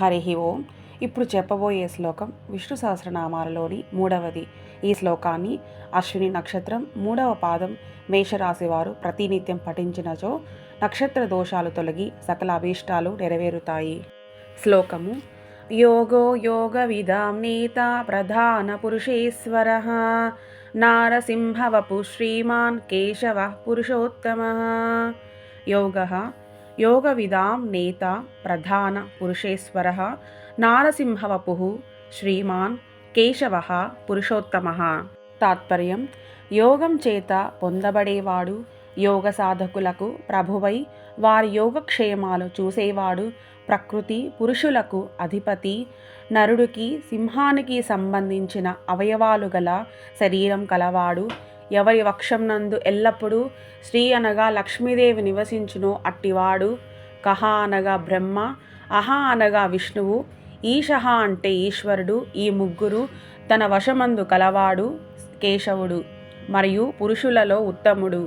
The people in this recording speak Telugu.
హరి ఓం. ఇప్పుడు చెప్పబోయే శ్లోకం విష్ణు సహస్రనామాలలోని మూడవది. ఈ శ్లోకాన్ని అశ్విని నక్షత్రం మూడవ పాదం మేషరాశి వారు ప్రతినిత్యం పఠించినచో నక్షత్ర దోషాలు తొలగి సకల అభీష్టాలు నెరవేరుతాయి. శ్లోకము యోగో యోగ విధాం నేత ప్రధాన పురుషేశ్వర నారసింహవపు శ్రీమాన్ కేశవ పురుషోత్తమ. యోగ యోగవిదాం నేత ప్రధాన పురుషేశ్వర నారసింహవపు శ్రీమాన్ కేశవ పురుషోత్తమ తాత్పర్యం యోగం చేత పొందబడేవాడు యోగ సాధకులకు ప్రభువై వారి యోగక్షేమాలు చూసేవాడు ప్రకృతి పురుషులకు అధిపతి నరుడికి సింహానికి సంబంధించిన అవయవాలు గల శరీరం కలవాడు ఎవరి వక్షం నందు ఎల్లప్పుడూ శ్రీ అనగా లక్ష్మీదేవి నివసించును అట్టివాడు. కహ అనగా బ్రహ్మ అహ అనగా విష్ణువు ఈశహ అంటే ఈశ్వరుడు ఈ ముగ్గురు తన వశమందు కలవాడు కేశవుడు మరియు పురుషులలో ఉత్తముడు.